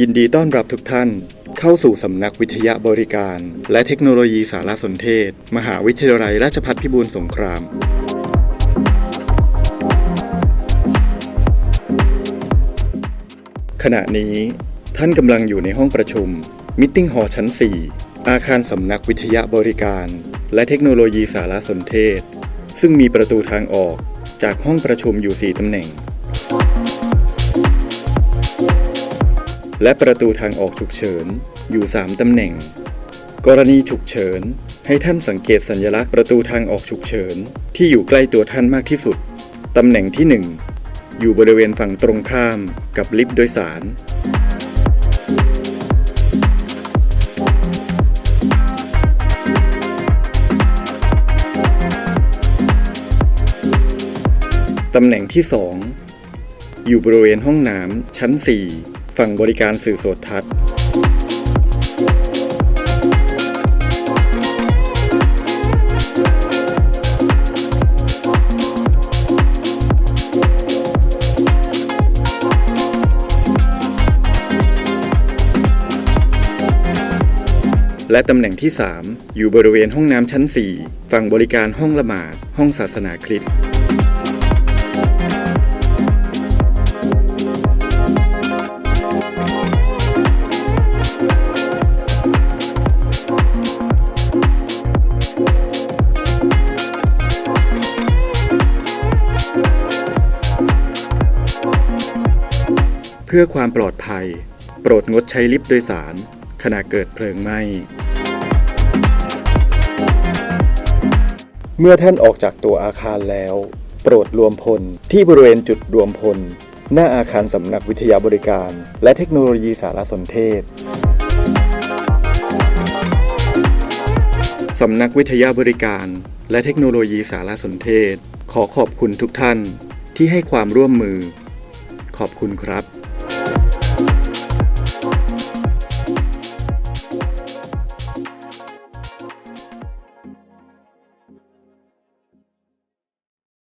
ยินดีต้อนรับทุกท่าน เข้าสู่สำนักวิทยาบริการ และเทคโนโลยีสารสนเทศ มหาวิทยาลัยราชภัฏพิบูลสงคราม ขณะนี้ท่านกำลังอยู่ในห้องประชุม มิ팅ฮอชั้น 4 อาคารสำนักวิทยาบริการ และเทคโนโลยีสารสนเทศ ซึ่งมีประตูทางออกจากห้องประชุมอยู่ 4ตำแหน่ง และประตูทางออกฉุกเฉินอยู่ 3 ตำแหน่ง กรณีฉุกเฉิน ให้ท่านสังเกตสัญลักษณ์ประตูทางออกฉุกเฉิน ที่อยู่ใกล้ตัวท่านมากที่สุด ตำแหน่งที่ 1 อยู่บริเวณฝั่งตรงข้ามกับลิฟต์โดยสาร ตำแหน่งที่ 2 อยู่บริเวณห้องน้ำชั้น 4 ฝั่งบริการสื่อโสดทัศน์และตำแหน่งที่ 3 อยู่บริเวณห้องน้ำชั้น 4 ฝั่งบริการห้องละหมาด ห้องศาสนาคริสต์ พื่อความปลอดภัย โปรดงดใช้ลิฟต์โดยสาร ขณะเกิดเพลิงไหม้ เมื่อท่านออกจากตัวอาคารแล้ว โปรดรวมพลที่บริเวณจุดรวมพล หน้าอาคารสำนักวิทยาบริการ และเทคโนโลยีสารสนเทศสำนักวิทยาบริการ และเทคโนโลยีสารสนเทศ ขอขอบคุณทุกท่านที่ให้ความร่วมมือ ขอบคุณครับ